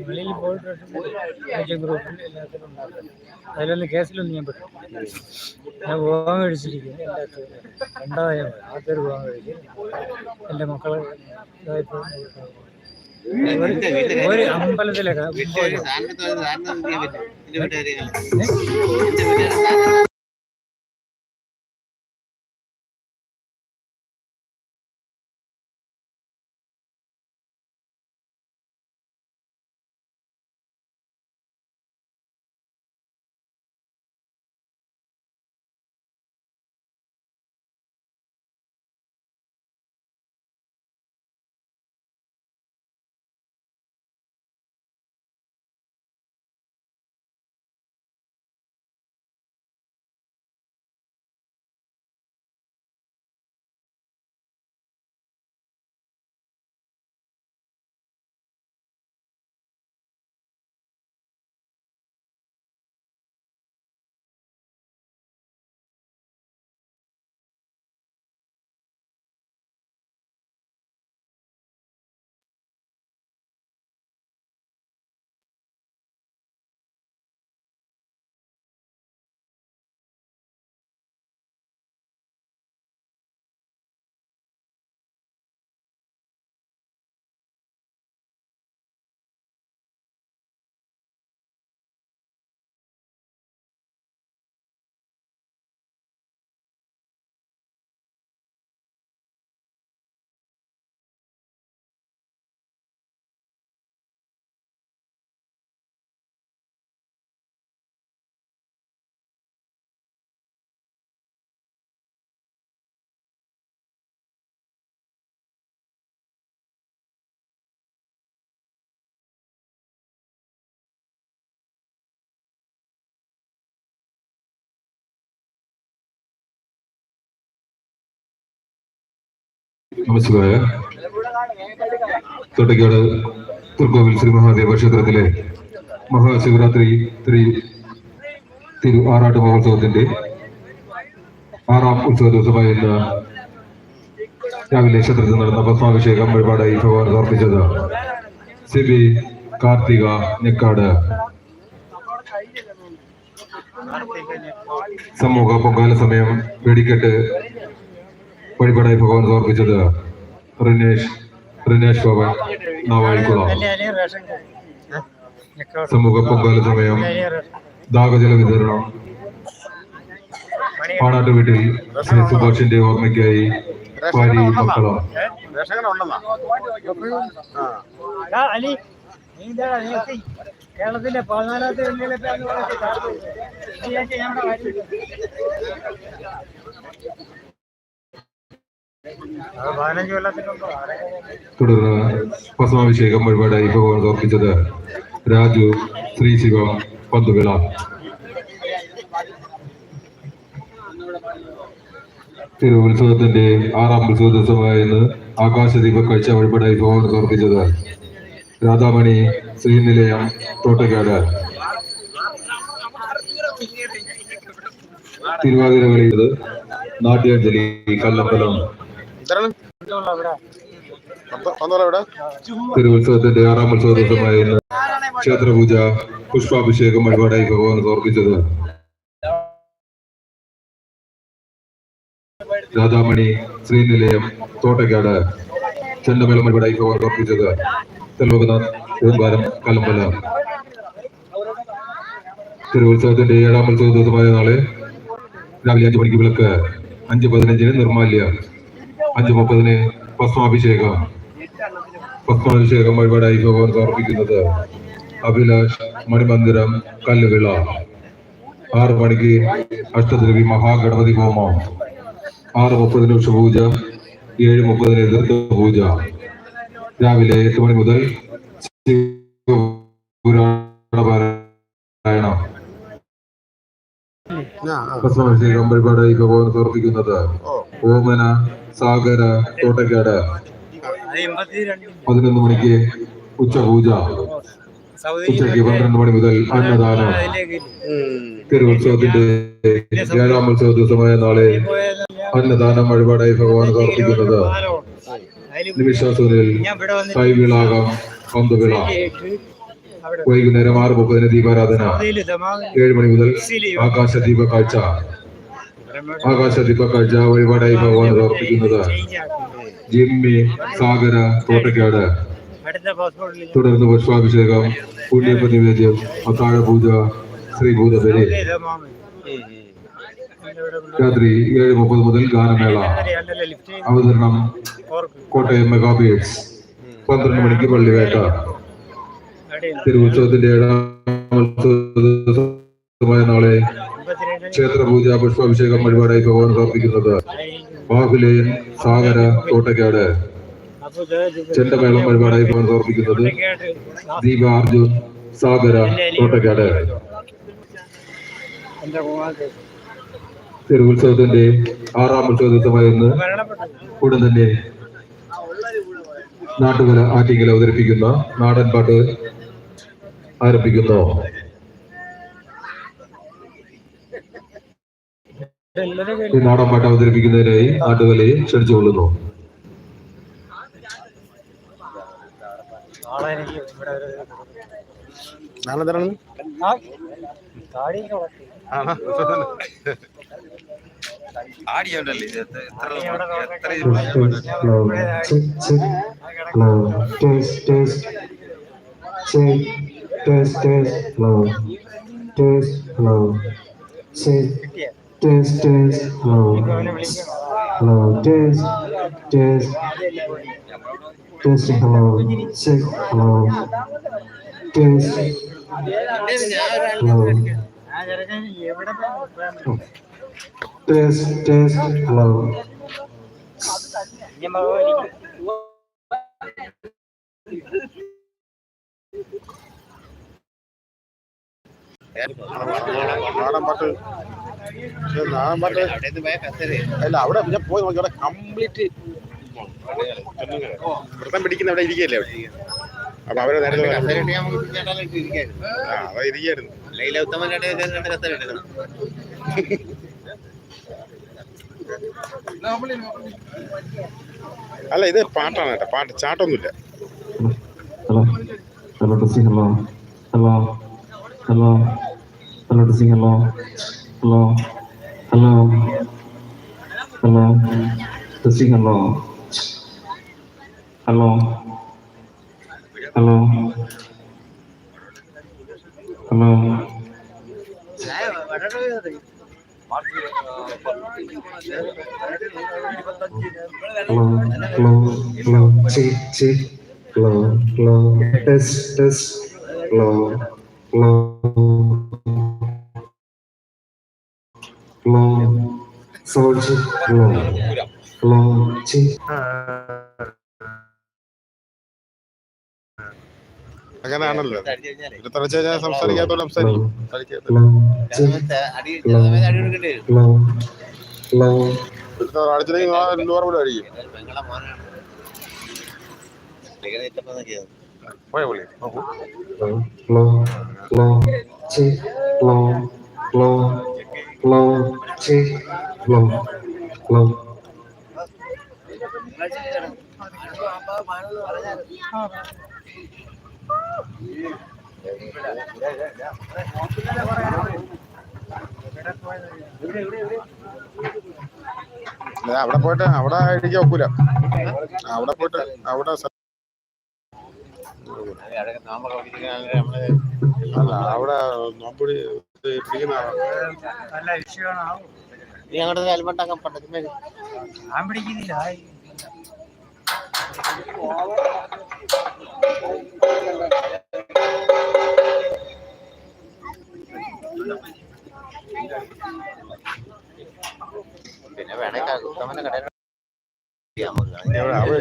വെളിയിൽ പോയിട്ട് ഗ്രൂപ്പിൽ അതിലൊന്നും കേസിലൊന്നും ഞാൻ പെട്ടു. ഞാൻ വിവാഹം കഴിച്ചിരിക്കുന്നു എന്റെ രണ്ടായ ആദ്യം വിവാഹം കഴിക്കും എന്റെ മക്കളെ ഇതായപ്പോൾ ഒരു അമ്പലത്തിലൊക്കെ നമസ്കാരം തൊട്ടക്കാട് തൃക്കോവിൽ ശ്രീ മഹാദേവ ക്ഷേത്രത്തിലെ മഹാശിവരാത്രി ശ്രീ തിരു ആറാട്ട് മഹോത്സവത്തിന്റെ ആറാം ഉത്സവ ദിവസമായ ഇന്ന് രാവിലെ ക്ഷേത്രത്തിൽ നടന്ന ഭസ്മാഭിഷേകം വഴിപാടായി ഭഗവാൻ സമർപ്പിച്ചത് സി സിബി കാർത്തിക നെക്കാട് സമൂഹ പൊങ്കാല സമയം വെടിക്കെട്ട് വഴിപാടായി ഭഗവാൻ സമർപ്പിച്ചത് റിനേഷ് റിനേഷ് ഭവൻ നാവായിക്കുളം. സമൂഹ പൊങ്കാല സമയം ദാഹജല വിതരണം പാണാട്ട് വീട്ടിൽ ശ്രീ സുഭാഷിന്റെ ഓർമ്മയ്ക്കായി. കേരളത്തിന്റെ പതിനാലാമത്തെ തുടർന്ന് ഭസ്മാഭിഷേകം വഴിപാടായി ഭഗവാൻ സമർപ്പിച്ചത് രാജു ശ്രീ ശിവം പന്തുവിള. തിരുവുത്സവത്തിന്റെ ആറാം ഉത്സവ ദിവസമായ ഇന്ന് ആകാശദീപ കാഴ്ച വഴിപാടായി ഭഗവാൻ സമർപ്പിച്ചത് രാധാമണി ശ്രീനിലയം തോട്ടക്കാട്. തിരുവാതിര കളിയത് നാട്യാഞ്ജലി കല്ലമ്പലം. തിരുവുത്സവത്തിന്റെ ആറാം ഉത്സവ ദിവസമായ ഇന്ന് ക്ഷേത്രപൂജ പുഷ്പാഭിഷേകം വഴിപാടായി ഭഗവാൻ സമർപ്പിച്ചത് രാധാമണി ശ്രീനിലയം തോട്ടക്കാട് ചെണ്ടമേളം വഴിപാടായി ഭഗവാൻ സമർപ്പിച്ചത് തെലോകനാഥ് ഓംബാരം കലമ്പല. തിരുവുത്സവത്തിന്റെ ഏഴാം ഉത്സവ ദിവസമായ നാളെ രാവിലെ അഞ്ചു മണിക്ക് വിളക്ക് അഞ്ച് പതിനഞ്ചിന് നിർമാല്യ. അഞ്ച് മുപ്പതിന് ഭസ്മാഭിഷേകം ഭസ്മാഭിഷേകം വഴിപാടായി ഭഗവാൻ സമർപ്പിക്കുന്നത് അഭിലാഷ് മണിമന്ദിരം കല്ലുവിള. ആറ് മണിക്ക് അഷ്ടദ്രവി മഹാഗണപതി ഹോമം. ആറ് മുപ്പതിന് ഉഷപൂജ ഏഴ് മുപ്പതിന് എതിർത്ത് പൂജ രാവിലെ എട്ട് മണി മുതൽ ശിവപുരാണ പാരായണം. ഭസ്മാഭിഷേകം വഴിപാടായി ഭഗവാൻ സമർപ്പിക്കുന്നത് ഓമന സാഗര തോട്ടക്കാട് പതിനൊന്ന് മണിക്ക് ഉച്ചപൂജ. ഉച്ചയ്ക്ക് പന്ത്രണ്ട് മണി മുതൽ അന്നദാനം. തിരുവുത്സവത്തിന്റെ ഏഴാം ഉത്സവ ദിവസമായ നാളെ അന്നദാനം വഴിപാടായി ഭഗവാൻ സമർപ്പിക്കുന്നത്. വന്നിട്ട് കൈവിളാകം പന്തുവിള. വൈകുന്നേരം ആറ് മുപ്പതിന് ദീപാരാധന. ഏഴ് മണി മുതൽ ആകാശ ദീപ കാഴ്ച ആകാശ ദീപ കാഴ്ച വഴിപാടായി ഭഗവാൻ ആക്കുന്നത് ജിമ്മി സാഗര തോട്ടക്കാട്. തുടർന്ന് പുഷ്പാഭിഷേകം പുണ്യപ്പ നിവേദ്യം അത്താഴ പൂജ ശ്രീഭൂതബലി രാത്രി ഏഴ് മുപ്പത് മുതൽ ഗാനമേള. അവതരണം കോട്ടയം മെഗാബീറ്റ്സ് പന്ത്രണ്ട് മണിക്ക് പള്ളിവേട്ട. തിരുവുത്സവത്തിന്റെ ഏഴാം നാളെ ക്ഷേത്രപൂജ പുഷ്പാഭിഷേകം വഴിപാടായി ഭഗവാൻ സമർപ്പിക്കുന്നത്. ബാഹുലേയൻ സാഗര തോട്ടക്കാട് ചെണ്ടമേളം വഴിപാടായി ഭഗവാൻ സമർപ്പിക്കുന്നത്. ദീപ അർജുൻ സാഗര തോട്ടക്കാട് തിരുവുത്സവത്തിന്റെ ആറാം ഉത്സവ ദിവസമായ ഇന്ന് ഉടൻ തന്നെ നാട്ടുകല ആറ്റിങ്കൽ അവതരിപ്പിക്കുന്ന നാടൻ പാട്ട് ആരംഭിക്കുന്നു. ഈ നാടൻ പാട്ട് അവതരിപ്പിക്കുന്നതിനായി നാട്ടുകലയെ ക്ഷണിച്ചുകൊള്ളുന്നു. ആടിയുണ്ടല്ലേ? test, test, hello, test, hello, say, test, test, hello, hello, test, test, test, hello, say, hello, test, hello, test, test, hello. Thank you. നാടൻ പാട്ട് നാടൻ പാട്ട് അല്ല അവിടെ ഞാൻ പോയി നോക്കി. അവിടെ കംപ്ലീറ്റ് വൃത്തം പിടിക്കുന്ന അവിടെ ഇരിക്കല്ലേ അവിടെ? അപ്പൊ അവരെ നേരത്തെ ആ അവിടെ ഇരിക്കായിരുന്നു അല്ല ഇത് പാട്ടാണ് കേട്ടോ. പാട്ട് ചാട്ടൊന്നുമില്ല. Hello. Hello. Hello. Halo. Halo di sini halo. Halo. Halo. Halo. Di sini halo. Halo. Halo. Halo. Halo, halo, halo, halo, halo, halo, halo, tes, tes, halo, check, hello, hello, check. അങ്ങനെയാണല്ലോ സംസാരിക്കാത്തോടെ സംസാരിക്കും സംസാരിക്കാത്ത Hello, check, അടി ആയിരിക്കും. അല്ല, അവിടെ പോയിട്ട് അവിടെ ഇടിക്കാൻ ഒക്കൂല അവിടെ പോയിട്ട് അവിടെ അല്ല അവിടെ നോമ്പൊടി പിടിക്കുന്ന. നല്ല വിഷയമാണ് നീ അങ്ങോട്ട് ഹെൽമെറ്റ് അങ്ങ് പണ്ടത് ഞാൻ പിടിക്കുന്നില്ല. പിന്നെ വേണേ ഉത്തമന്റെ കടയിൽ അവിടെ അവിടെ